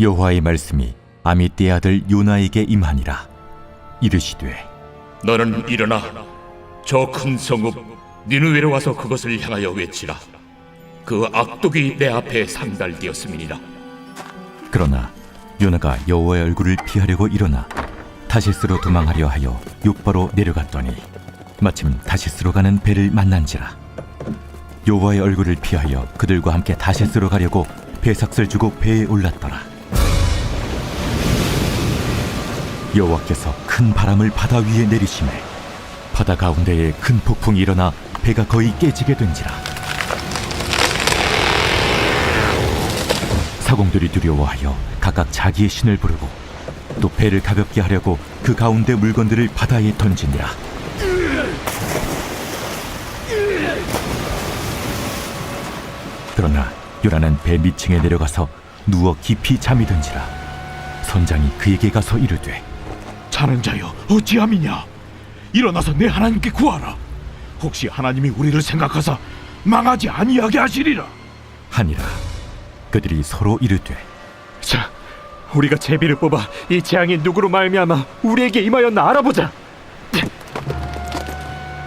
여호와의 말씀이 아미떼의 아들 요나에게 임하니라 이르시되 너는 일어나 저 큰 성읍 니느웨로 와서 그것을 향하여 외치라. 그 악독이 내 앞에 상달되었음이니라. 그러나 요나가 여호와의 얼굴을 피하려고 일어나 다시스로 도망하려 하여 욕바로 내려갔더니 마침 다시스로 가는 배를 만난지라 여호와의 얼굴을 피하여 그들과 함께 다시스로 가려고 배삭을 주고 배에 올랐더라 여호와께서 큰 바람을 바다 위에 내리심에 바다 가운데에 큰 폭풍이 일어나 배가 거의 깨지게 된지라 사공들이 두려워하여 각각 자기의 신을 부르고 또 배를 가볍게 하려고 그 가운데 물건들을 바다에 던지니라. 그러나 요나는 배 밑층에 내려가서 누워 깊이 잠이 든지라. 선장이 그에게 가서 이르되 자는 자여 어찌함이냐 일어나서 내 하나님께 구하라 혹시 하나님이 우리를 생각하사 망하지 아니하게 하시리라 하니라. 그들이 서로 이르되 자, 우리가 제비를 뽑아 이 재앙이 누구로 말미암아 우리에게 임하였나 알아보자.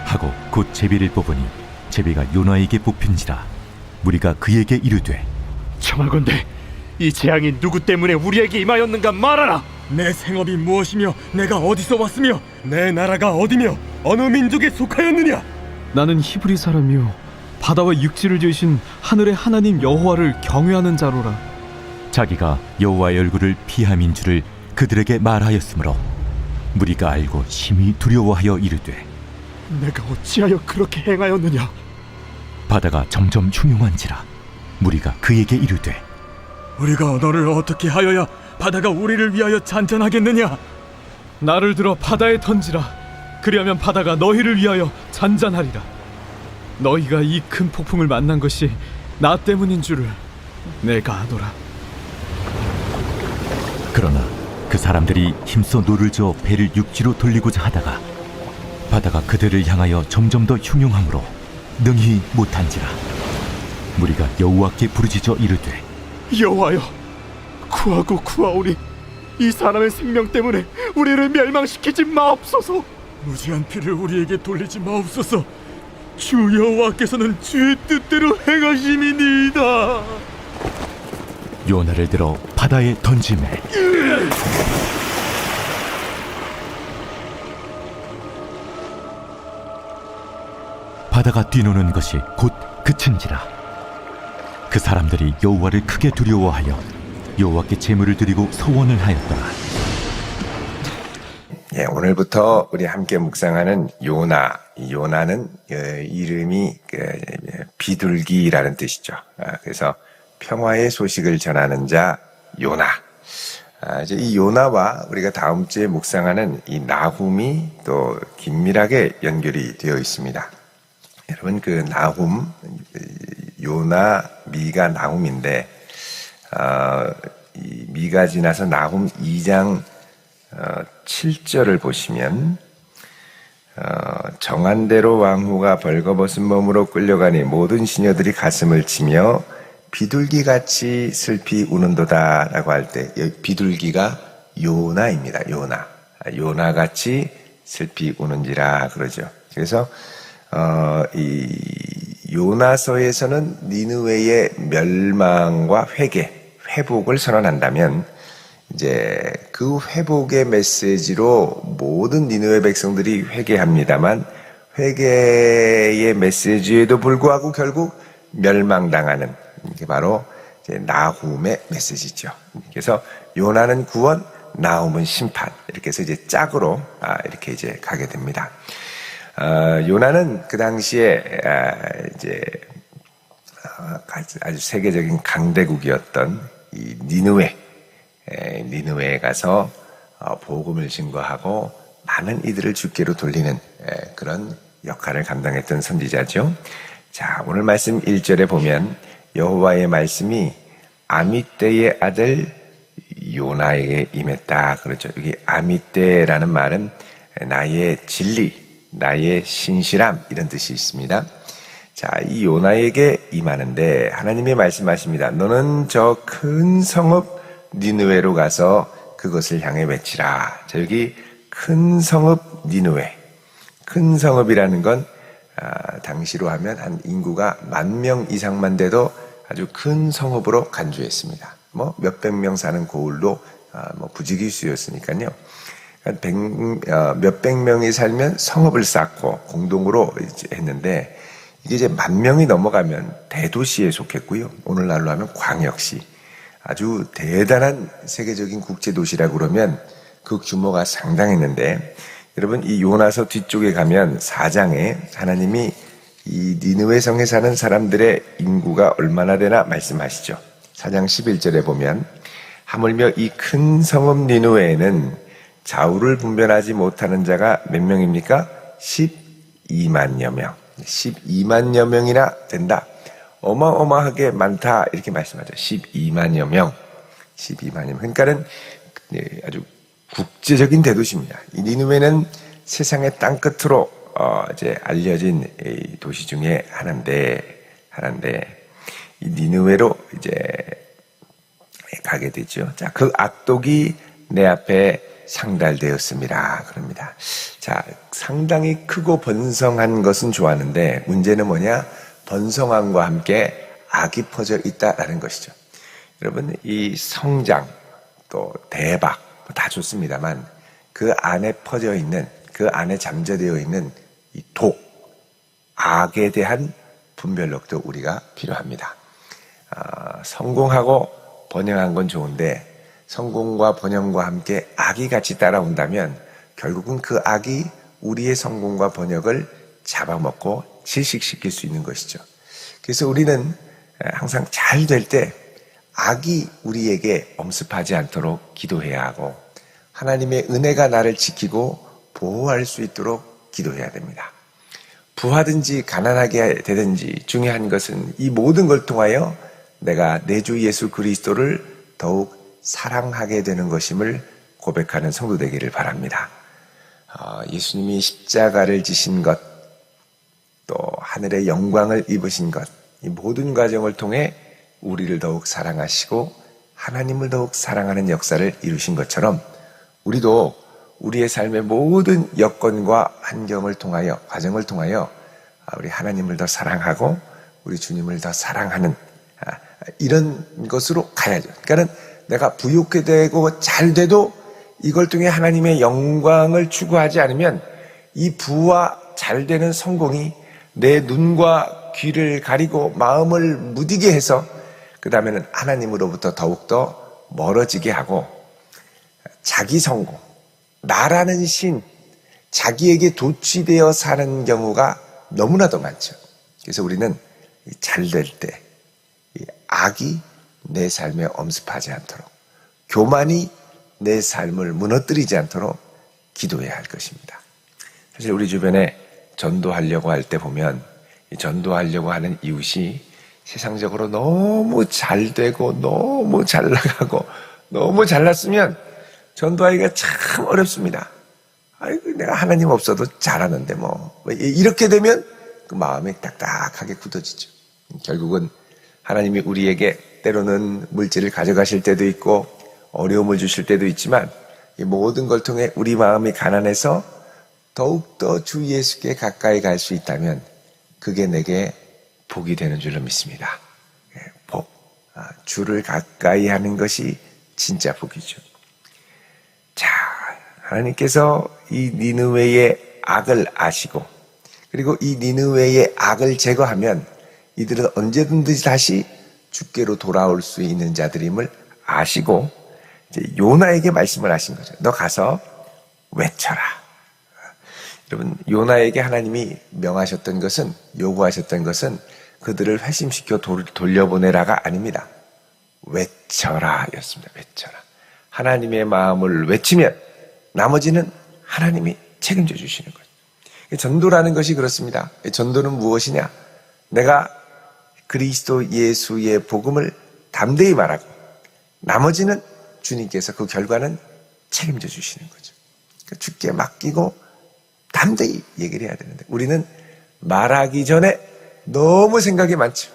하고 곧 제비를 뽑으니 제비가 요나에게 뽑힌지라. 무리가 그에게 이르되 청하건대 이 재앙이 누구 때문에 우리에게 임하였는가 말하라. 내 생업이 무엇이며 내가 어디서 왔으며 내 나라가 어디며 어느 민족에 속하였느냐? 나는 히브리 사람이요. 바다와 육지를 지으신 하늘의 하나님 여호와를 경외하는 자로라. 자기가 여호와의 얼굴을 피함인 줄을 그들에게 말하였으므로 무리가 알고 심히 두려워하여 이르되 내가 어찌하여 그렇게 행하였느냐? 바다가 점점 흉흉한지라 무리가 그에게 이르되 우리가 너를 어떻게 하여야 바다가 우리를 위하여 잔잔하겠느냐? 나를 들어 바다에 던지라. 그리하면 바다가 너희를 위하여 잔잔하리라. 너희가 이 큰 폭풍을 만난 것이 나 때문인 줄을 내가 아노라. 그러나 그 사람들이 힘써 노를 저어 배를 육지로 돌리고자 하다가 바다가 그들을 향하여 점점 더 흉흉함으로 능히 못한지라. 무리가 여호와께 부르짖어 이르되 여호와여, 구하고 구하오니 이 사람의 생명 때문에 우리를 멸망시키지 마옵소서. 무지한 피를 우리에게 돌리지 마옵소서. 주 여호와께서는 주의 뜻대로 행하심이니이다. 요나를 들어 바다에 던지매 바다가 뛰노는 것이 곧 그친지라 그 사람들이 여호와를 크게 두려워하여 여호와께 제물을 드리고 서원을 하였더라 예, 오늘부터 우리 함께 묵상하는 요나. 이 요나는 어, 이름이 그, 비둘기라는 뜻이죠. 아, 그래서 평화의 소식을 전하는 자 요나. 아, 이제 이 요나와 우리가 다음 주에 묵상하는 이 나훔이 또 긴밀하게 연결이 되어 있습니다. 여러분 그 나훔, 요나, 미가 나훔인데 어, 이 미가 지나서 나훔 2장 어, 7절을 보시면 어, 정한 대로 왕후가 벌거벗은 몸으로 끌려가니 모든 시녀들이 가슴을 치며 비둘기 같이 슬피 우는도다라고 할 때 비둘기가 요나입니다. 요나 아, 요나 같이 슬피 우는지라 그러죠. 그래서 어, 이 요나서에서는 니느웨의 멸망과 회개, 회복을 선언한다면 이제 그 회복의 메시지로 모든 니느웨 백성들이 회개합니다만 회개의 메시지에도 불구하고 결국 멸망당하는 이게 바로 나훔의 메시지죠. 그래서 요나는 구원, 나훔은 심판 이렇게 해서 이제 짝으로 아, 이렇게 이제 가게 됩니다. 어, 요나는 그 당시에 아, 이제 아, 아주 세계적인 강대국이었던 이 니느웨 에, 니느웨에 가서 어, 복음을 증거하고 많은 이들을 주께로 돌리는 에, 그런 역할을 감당했던 선지자죠. 자, 오늘 말씀 1절에 보면 여호와의 말씀이 아미떼의 아들 요나에게 임했다. 그렇죠. 여기 아미떼라는 말은 나의 진리, 나의 신실함 이런 뜻이 있습니다. 자, 이 요나에게 임하는데 하나님이 말씀하십니다. 너는 저 큰 성읍 니느웨로 가서 그것을 향해 외치라. 자, 여기 큰 성읍 니느웨. 큰 성읍이라는 건 아, 당시로 하면 한 인구가 만 명 이상만 돼도 아주 큰 성읍으로 간주했습니다. 뭐 몇백 명 사는 고을도 아, 뭐 부지기수였으니까요. 어, 몇백 명이 살면 성읍을 쌓고 공동으로 했는데 이게 이제 만 명이 넘어가면 대도시에 속했고요. 오늘날로 하면 광역시. 아주 대단한 세계적인 국제도시라고 그러면 그 규모가 상당했는데 여러분 이 요나서 뒤쪽에 가면 4장에 하나님이 이 니느웨 성에 사는 사람들의 인구가 얼마나 되나 말씀하시죠. 4장 11절에 보면 하물며 이 큰 성읍 니느웨에는 좌우를 분별하지 못하는 자가 몇 명입니까? 12만여 명. 12만여 명이나 된다. 어마어마하게 많다. 이렇게 말씀하죠. 12만여 명. 12만여 명. 그러니까는 네, 아주 국제적인 대도시입니다. 이 니누웨는 세상의 땅 끝으로 어, 이제 알려진 이 도시 중에 하나인데 하나인데 이 니누웨로 이제 가게 되죠. 자, 그 악독이 내 앞에 상달되었습니다. 그럽니다. 자, 상당히 크고 번성한 것은 좋았는데 문제는 뭐냐? 번성함과 함께 악이 퍼져 있다라는 것이죠. 여러분, 이 성장 또 대박 뭐다 좋습니다만 그 안에 퍼져 있는 그 안에 잠재되어 있는 이 독, 악에 대한 분별력도 우리가 필요합니다. 아, 성공하고 번영한 건 좋은데 성공과 번영과 함께 악이 같이 따라온다면 결국은 그 악이 우리의 성공과 번역을 잡아먹고 질식시킬 수 있는 것이죠. 그래서 우리는 항상 잘 될 때 악이 우리에게 엄습하지 않도록 기도해야 하고 하나님의 은혜가 나를 지키고 보호할 수 있도록 기도해야 됩니다. 부하든지 가난하게 되든지 중요한 것은 이 모든 걸 통하여 내가 내 주 예수 그리스도를 더욱 사랑하게 되는 것임을 고백하는 성도 되기를 바랍니다. 어, 예수님이 십자가를 지신 것, 또 하늘의 영광을 입으신 것, 이 모든 과정을 통해 우리를 더욱 사랑하시고 하나님을 더욱 사랑하는 역사를 이루신 것처럼 우리도 우리의 삶의 모든 여건과 환경을 통하여, 과정을 통하여 아, 우리 하나님을 더 사랑하고 우리 주님을 더 사랑하는 아, 이런 것으로 가야죠. 그러니까는 내가 부유하게 되고 잘 돼도 이걸 통해 하나님의 영광을 추구하지 않으면 이 부와 잘 되는 성공이 내 눈과 귀를 가리고 마음을 무디게 해서 그 다음에는 하나님으로부터 더욱더 멀어지게 하고 자기 성공, 나라는 신, 자기에게 도취되어 사는 경우가 너무나도 많죠. 그래서 우리는 잘 될 때, 이 악이 내 삶에 엄습하지 않도록, 교만이 내 삶을 무너뜨리지 않도록 기도해야 할 것입니다. 사실 우리 주변에 전도하려고 할 때 보면, 이 전도하려고 하는 이웃이 세상적으로 너무 잘 되고, 너무 잘 나가고, 너무 잘났으면 전도하기가 참 어렵습니다. 아이고, 내가 하나님 없어도 잘하는데 뭐. 이렇게 되면 그 마음이 딱딱하게 굳어지죠. 결국은 하나님이 우리에게 때로는 물질을 가져가실 때도 있고 어려움을 주실 때도 있지만 이 모든 걸 통해 우리 마음이 가난해서 더욱더 주 예수께 가까이 갈 수 있다면 그게 내게 복이 되는 줄로 믿습니다. 예, 복. 아, 주를 가까이 하는 것이 진짜 복이죠. 자, 하나님께서 이 니느웨의 악을 아시고 그리고 이 니느웨의 악을 제거하면 이들은 언제든지 다시 주께로 돌아올 수 있는 자들임을 아시고 요나에게 말씀을 하신 거죠. 너 가서 외쳐라. 여러분 요나에게 하나님이 명하셨던 것은 요구하셨던 것은 그들을 회심시켜 돌려보내라가 아닙니다. 외쳐라였습니다. 외쳐라. 하나님의 마음을 외치면 나머지는 하나님이 책임져 주시는 거예요. 전도라는 것이 그렇습니다. 전도는 무엇이냐? 내가 그리스도 예수의 복음을 담대히 말하고 나머지는 주님께서 그 결과는 책임져 주시는 거죠. 그러니까 주께 맡기고 담대히 얘기를 해야 되는데 우리는 말하기 전에 너무 생각이 많죠.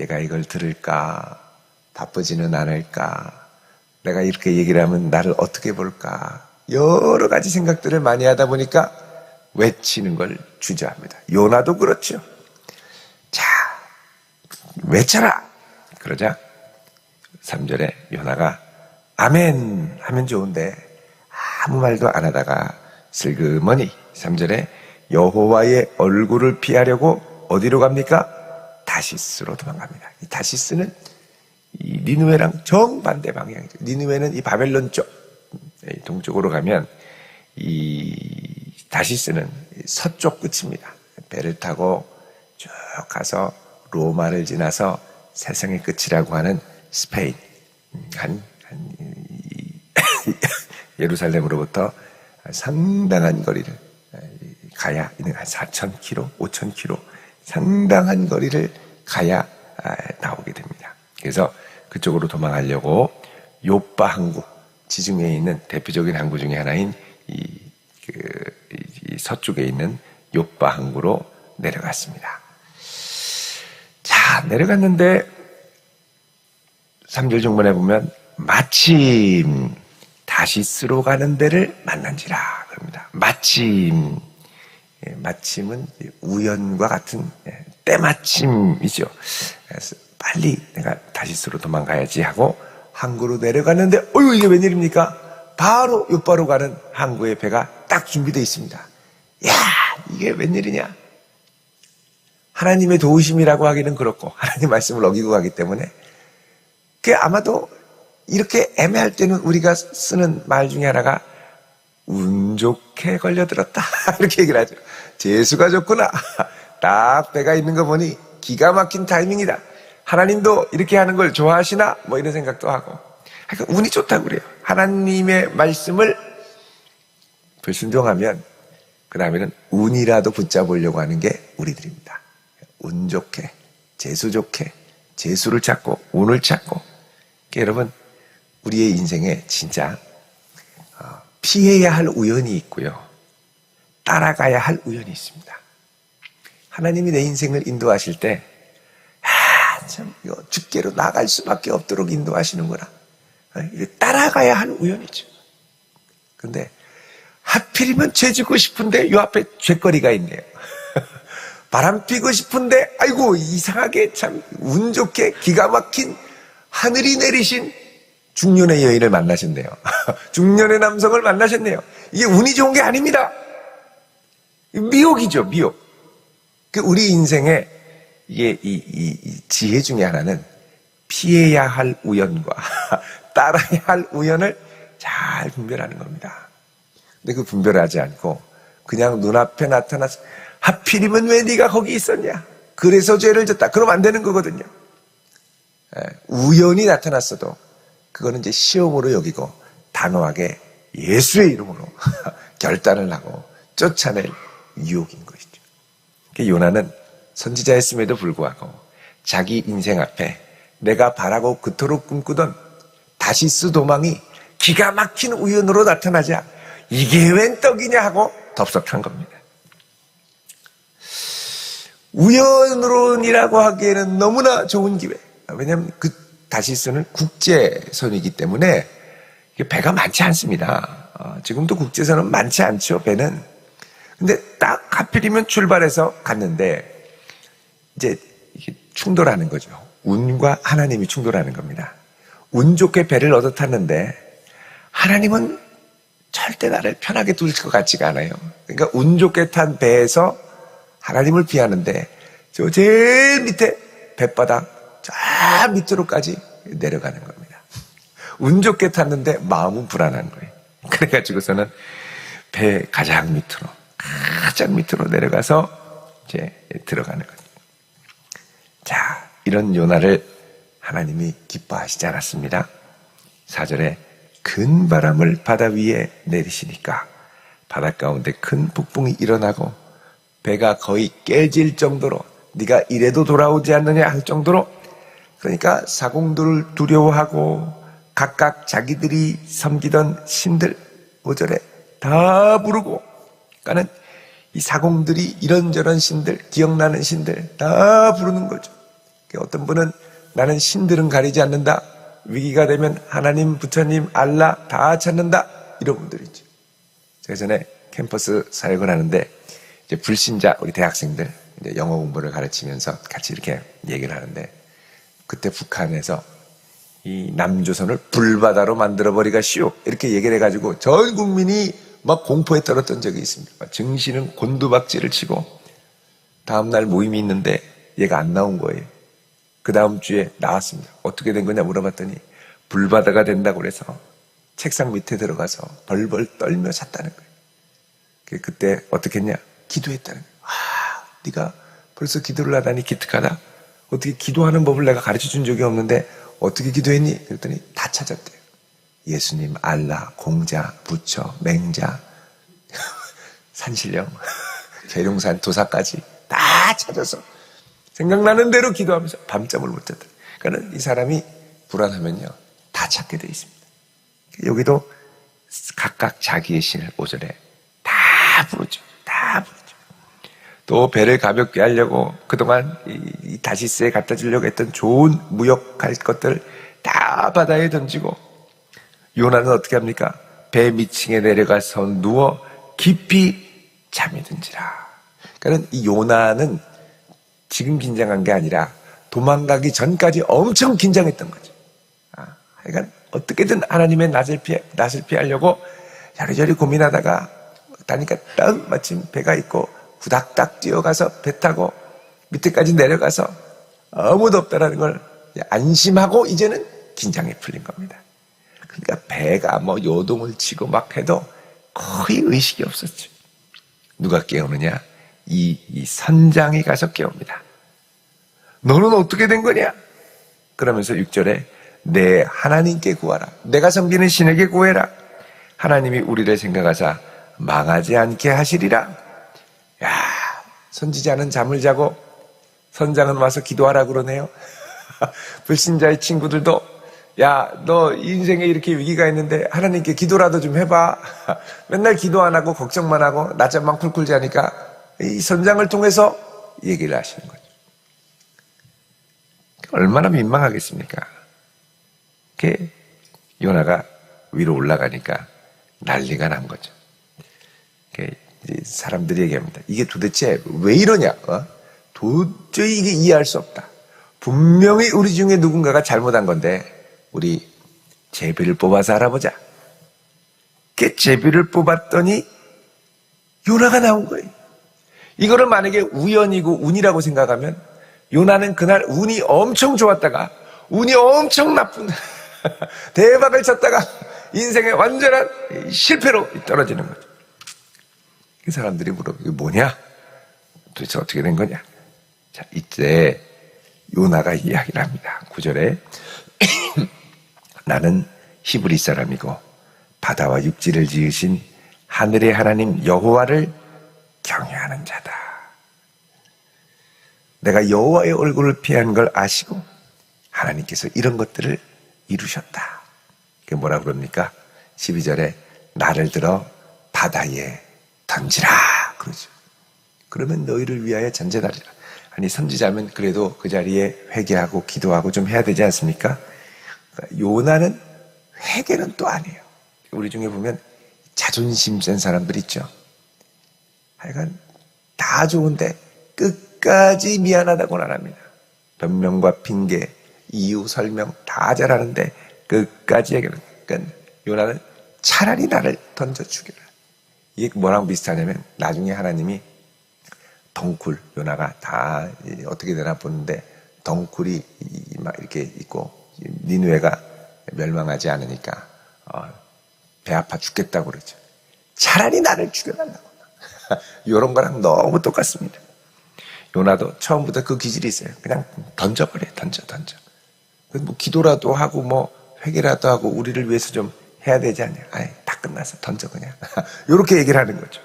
얘가 이걸 들을까? 바쁘지는 않을까? 내가 이렇게 얘기를 하면 나를 어떻게 볼까? 여러 가지 생각들을 많이 하다 보니까 외치는 걸 주저합니다. 요나도 그렇죠. 자, 외쳐라! 그러자 3절에 요나가 아멘 하면 좋은데 아무 말도 안 하다가 슬그머니 3절에 여호와의 얼굴을 피하려고 어디로 갑니까? 다시스로 도망갑니다. 이 다시스는 이 니누웨랑 정반대 방향이죠. 니누웨는 이 바벨론 쪽, 이 동쪽으로 가면 이 다시스는 서쪽 끝입니다. 배를 타고 쭉 가서 로마를 지나서 세상의 끝이라고 하는 스페인 음, 한, 한 이- 예루살렘으로부터 상당한 거리를 가야 있는 한 4천 킬로, 5천 킬로 상당한 거리를 가야 아, 나오게 됩니다. 그래서 그쪽으로 도망하려고 요빠 항구 지중해에 있는 대표적인 항구 중에 하나인 이, 그, 이- 이 서쪽에 있는 요빠 항구로 내려갔습니다. 자, 내려갔는데 3절 중반에 보면 마침 다시스로 가는 데를 만난지라 그럽니다. 마침 예, 마침은 우연과 같은 예, 때마침이죠. 빨리 내가 다시스로 도망가야지 하고 항구로 내려갔는데 어유 이게 웬일입니까? 바로 요바로 가는 항구의 배가 딱 준비되어 있습니다. 야 이게 웬일이냐? 하나님의 도우심이라고 하기는 그렇고 하나님 말씀을 어기고 가기 때문에 그 아마도 이렇게 애매할 때는 우리가 쓰는 말 중에 하나가 운 좋게 걸려들었다 이렇게 얘기를 하죠. 재수가 좋구나. 딱 배가 있는 거 보니 기가 막힌 타이밍이다. 하나님도 이렇게 하는 걸 좋아하시나? 뭐 이런 생각도 하고. 그러니까 운이 좋다고 그래요. 하나님의 말씀을 불순종하면 그 다음에는 운이라도 붙잡으려고 하는 게 우리들입니다. 운 좋게, 재수 좋게, 재수를 찾고, 운을 찾고. 그러니까 여러분, 우리의 인생에 진짜 어, 피해야 할 우연이 있고요. 따라가야 할 우연이 있습니다. 하나님이 내 인생을 인도하실 때, 아, 참, 죽게로 나갈 수밖에 없도록 인도하시는구나. 어, 따라가야 할 우연이죠. 근데, 하필이면 죄 짓고 싶은데 요 앞에 죄거리가 있네요. 바람 피고 싶은데, 아이고, 이상하게 참 운 좋게 기가 막힌 하늘이 내리신 중년의 여인을 만나셨네요. 중년의 남성을 만나셨네요. 이게 운이 좋은 게 아닙니다. 미혹이죠, 미혹. 그 우리 인생에 이게 이, 이- 이 지혜 중에 하나는 피해야 할 우연과 따라야 할 우연을 잘 분별하는 겁니다. 근데 그 분별하지 않고 그냥 눈앞에 나타나서 하필이면 왜 네가 거기 있었냐? 그래서 죄를 졌다. 그럼 안 되는 거거든요. 예, 우연히 나타났어도 그거는 이제 시험으로 여기고 단호하게 예수의 이름으로 결단을 하고 쫓아낼 유혹인 것이죠. 그 요나는 선지자였음에도 불구하고 자기 인생 앞에 내가 바라고 그토록 꿈꾸던 다시스 도망이 기가 막힌 우연으로 나타나자 이게 웬 떡이냐 하고 덥석한 겁니다. 우연으로이라고 하기에는 너무나 좋은 기회. 왜냐하면 그 다시스는 국제선이기 때문에 배가 많지 않습니다. 어, 지금도 국제선은 많지 않죠, 배는. 근데 딱 하필이면 출발해서 갔는데 이제 충돌하는 거죠. 운과 하나님이 충돌하는 겁니다. 운 좋게 배를 얻어 탔는데 하나님은 절대 나를 편하게 둘 것 같지가 않아요. 그러니까 운 좋게 탄 배에서 하나님을 피하는데 저 제일 밑에 배바닥 저 밑으로까지 내려가는 겁니다. 운 좋게 탔는데 마음은 불안한 거예요. 그래가지고서는 배 가장 밑으로 가장 밑으로 내려가서 이제 들어가는 거죠. 자, 이런 요나를 하나님이 기뻐하시지 않았습니다. 4절에 큰 바람을 바다 위에 내리시니까 바다 가운데 큰 폭풍이 일어나고 배가 거의 깨질 정도로 네가 이래도 돌아오지 않느냐 할 정도로 그러니까 사공들을 두려워하고 각각 자기들이 섬기던 신들 5절에 다 부르고 그러니까는 이 사공들이 이런저런 신들 기억나는 신들 다 부르는 거죠. 어떤 분은 나는 신들은 가리지 않는다. 위기가 되면 하나님, 부처님, 알라 다 찾는다. 이런 분들이 있죠. 제가 전에 캠퍼스 사역을 하는데 이제 불신자 우리 대학생들 이제 영어 공부를 가르치면서 같이 이렇게 얘기를 하는데 그때 북한에서 이 남조선을 불바다로 만들어 버리가 쉬워 이렇게 얘기를 해가지고 전 국민이 막 공포에 떨었던 적이 있습니다. 막 증시는 곤두박질을 치고 다음날 모임이 있는데 얘가 안 나온 거예요. 그 다음 주에 나왔습니다. 어떻게 된 거냐 물어봤더니 불바다가 된다고 그래서 책상 밑에 들어가서 벌벌 떨며 잤다는 거예요. 그- 그때 어떻게 했냐? 기도했다는 거예요. 아, 네가 벌써 기도를 하다니 기특하다. 어떻게 기도하는 법을 내가 가르쳐 준 적이 없는데 어떻게 기도했니? 그랬더니 다 찾았대요. 예수님, 알라, 공자, 부처, 맹자, 산신령, 계룡산 도사까지 다 찾아서 생각나는 대로 기도하면서 밤잠을 못 잤다. 그러니까 이 사람이 불안하면요 다 찾게 돼 있습니다. 여기도 각각 자기의 신을 오절에 다 부르죠. 또 배를 가볍게 하려고 그동안 이, 이 다시스에 갖다 주려고 했던 좋은 무역할 것들 다 바다에 던지고 요나는 어떻게 합니까? 배 밑층에 내려가서 누워 깊이 잠이 든지라. 그러니까 이 요나는 지금 긴장한 게 아니라 도망가기 전까지 엄청 긴장했던 거죠. 아, 하여간 어떻게든 하나님의 낯을 피해, 낯을 피하려고 여리저리 고민하다가 다니까 딱 마침 배가 있고 후닥닥 뛰어가서 배 타고 밑에까지 내려가서 아무도 없다라는 걸 안심하고 이제는 긴장이 풀린 겁니다. 그러니까 배가 뭐 요동을 치고 막 해도 거의 의식이 없었죠. 누가 깨우느냐? 이, 이 선장이 가서 깨웁니다. 너는 어떻게 된 거냐? 그러면서 6절에 내 하나님께 구하라. 내가 섬기는 신에게 구해라. 하나님이 우리를 생각하사 망하지 않게 하시리라. 야, 선지자는 잠을 자고 선장은 와서 기도하라 그러네요. 불신자의 친구들도 야, 너 인생에 이렇게 위기가 있는데 하나님께 기도라도 좀 해봐. 맨날 기도 안 하고 걱정만 하고 낮잠만 쿨쿨 자니까 이 선장을 통해서 얘기를 하시는 거죠. 얼마나 민망하겠습니까? 그 요나가 위로 올라가니까 난리가 난 거죠. 그 사람들이 얘기합니다. 이게 도대체 왜 이러냐? 어? 도저히 이게 이해할 수 없다. 분명히 우리 중에 누군가가 잘못한 건데 우리 제비를 뽑아서 알아보자. 그 제비를 뽑았더니 요나가 나온 거예요. 이거를 만약에 우연이고 운이라고 생각하면 요나는 그날 운이 엄청 좋았다가 운이 엄청 나쁜 대박을 쳤다가 인생의 완전한 실패로 떨어지는 거죠. 그 사람들이 물어 이게 뭐냐? 도대체 어떻게 된 거냐? 자, 이때 요나가 이야기를 합니다. 구절에 나는 히브리 사람이고 바다와 육지를 지으신 하늘의 하나님 여호와를 경외하는 자다. 내가 여호와의 얼굴을 피한 걸 아시고 하나님께서 이런 것들을 이루셨다. 그게 뭐라 그럽니까? 12절에 나를 들어 바다에 던지라 그러죠. 그러면 너희를 위하여 전제하리라. 아니 선지자면 그래도 그 자리에 회개하고 기도하고 좀 해야 되지 않습니까? 그러니까 요나는 회개는 또 아니에요. 우리 중에 보면 자존심 센 사람들 있죠. 하여간 다 좋은데 끝까지 미안하다고는 안 합니다. 변명과 핑계, 이유 설명 다 잘하는데 끝까지 얘기를. 그러니까 요나는 차라리 나를 던져 죽여라. 이게 뭐랑 비슷하냐면 나중에 하나님이 덩굴 요나가 다 어떻게 되나 보는데 덩굴이 막 이렇게 있고 니누에가 멸망하지 않으니까 어, 배 아파 죽겠다고 그러죠. 차라리 나를 죽여달라고. 이런 거랑 너무 똑같습니다. 요나도 처음부터 그 기질이 있어요. 그냥 던져버려, 던져, 던져. 뭐 기도라도 하고 뭐 회개라도 하고 우리를 위해서 좀 해야 되지 않냐. 아이, 다 끝났어. 던져 그냥. 이렇게 얘기를 하는 거죠.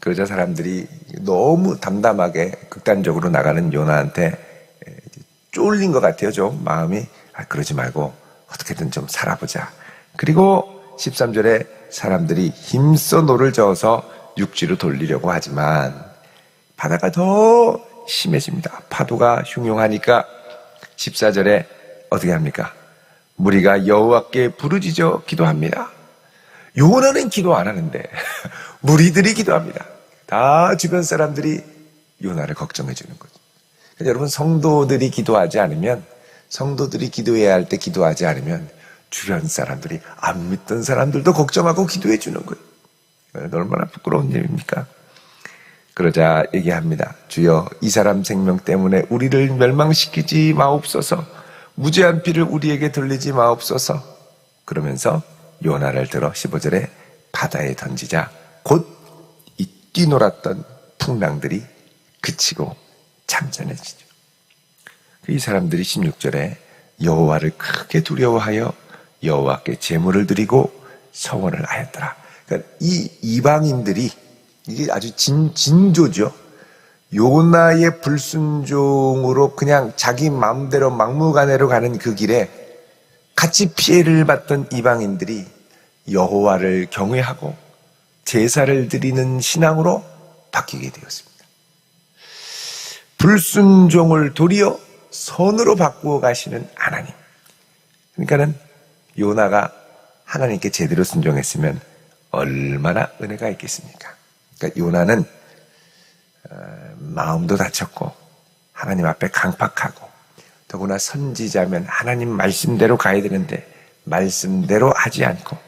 그러자 사람들이 너무 담담하게 극단적으로 나가는 요나한테 쫄린 것 같아요. 좀 마음이 아, 그러지 말고 어떻게든 좀 살아보자. 그리고 13절에 사람들이 힘써 노를 저어서 육지로 돌리려고 하지만 바다가 더 심해집니다. 파도가 흉흉하니까 14절에 어떻게 합니까? 무리가 여호와께 부르짖어 기도합니다. 요나는 기도 안 하는데 무리들이 기도합니다. 다 주변 사람들이 요나를 걱정해 주는 거죠. 그러니까 여러분 성도들이 기도하지 않으면 성도들이 기도해야 할 때 기도하지 않으면 주변 사람들이 안 믿던 사람들도 걱정하고 기도해 주는 거예요. 얼마나 부끄러운 일입니까? 그러자 얘기합니다. 주여 이 사람 생명 때문에 우리를 멸망시키지 마옵소서. 무죄한 피를 우리에게 돌리지 마옵소서. 그러면서 요나를 들어 15절에 바다에 던지자 곧 이 뛰놀았던 풍랑들이 그치고 잠잠해지죠. 이 사람들이 16절에 여호와를 크게 두려워하여 여호와께 제물을 드리고 서원을 하였더라. 그러니까 이 이방인들이 이게 아주 진, 진조죠. 요나의 불순종으로 그냥 자기 마음대로 막무가내로 가는 그 길에 같이 피해를 받던 이방인들이 여호와를 경외하고 제사를 드리는 신앙으로 바뀌게 되었습니다. 불순종을 도리어 선으로 바꾸어 가시는 하나님. 그러니까는 요나가 하나님께 제대로 순종했으면 얼마나 은혜가 있겠습니까? 그러니까 요나는 어, 마음도 다쳤고 하나님 앞에 강팍하고 더구나 선지자면 하나님 말씀대로 가야 되는데 말씀대로 하지 않고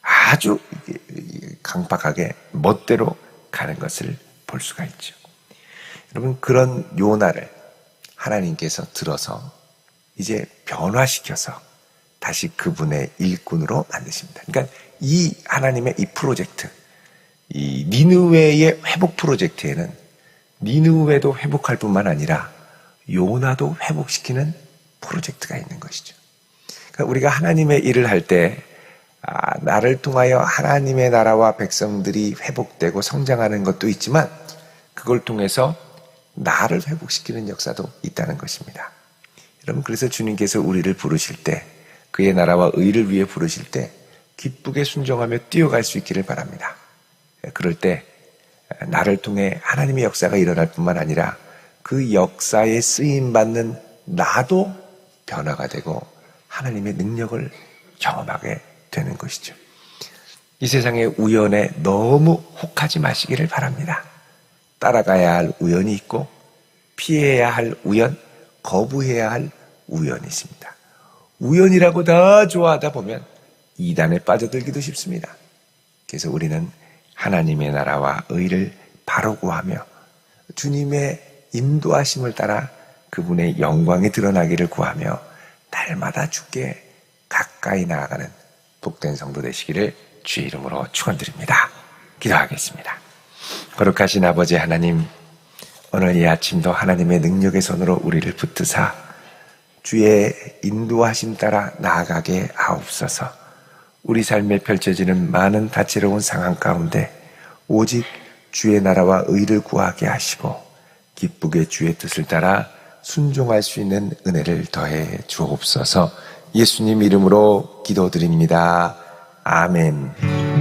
아주 강팍하게 멋대로 가는 것을 볼 수가 있죠. 여러분 그런 요나를 하나님께서 들어서 이제 변화시켜서 다시 그분의 일꾼으로 만드십니다. 그러니까 이 하나님의 이 프로젝트, 이 니느웨의 회복 프로젝트에는 니느웨도 회복할 뿐만 아니라 요나도 회복시키는 프로젝트가 있는 것이죠. 그러니까 우리가 하나님의 일을 할 때 아, 나를 통하여 하나님의 나라와 백성들이 회복되고 성장하는 것도 있지만 그걸 통해서 나를 회복시키는 역사도 있다는 것입니다. 여러분 그래서 주님께서 우리를 부르실 때 그의 나라와 의를 위해 부르실 때 기쁘게 순종하며 뛰어갈 수 있기를 바랍니다. 그럴 때 나를 통해 하나님의 역사가 일어날 뿐만 아니라 그 역사에 쓰임 받는 나도 변화가 되고 하나님의 능력을 경험하게 되는 것이죠. 이 세상의 우연에 너무 혹하지 마시기를 바랍니다. 따라가야 할 우연이 있고 피해야 할 우연, 거부해야 할 우연이 있습니다. 우연이라고 다 좋아하다 보면 이단에 빠져들기도 쉽습니다. 그래서 우리는 하나님의 나라와 의를 바로 구하며 주님의 인도하심을 따라 그분의 영광이 드러나기를 구하며 날마다 주께 가까이 나아가는 복된 성도 되시기를 주의 이름으로 축원드립니다. 기도하겠습니다. 거룩하신 아버지 하나님, 오늘 이 아침도 하나님의 능력의 손으로 우리를 붙드사 주의 인도하심 따라 나아가게 하옵소서. 우리 삶에 펼쳐지는 많은 다채로운 상황 가운데 오직 주의 나라와 의를 구하게 하시고 기쁘게 주의 뜻을 따라 순종할 수 있는 은혜를 더해 주옵소서. 예수님 이름으로 기도드립니다. 아멘.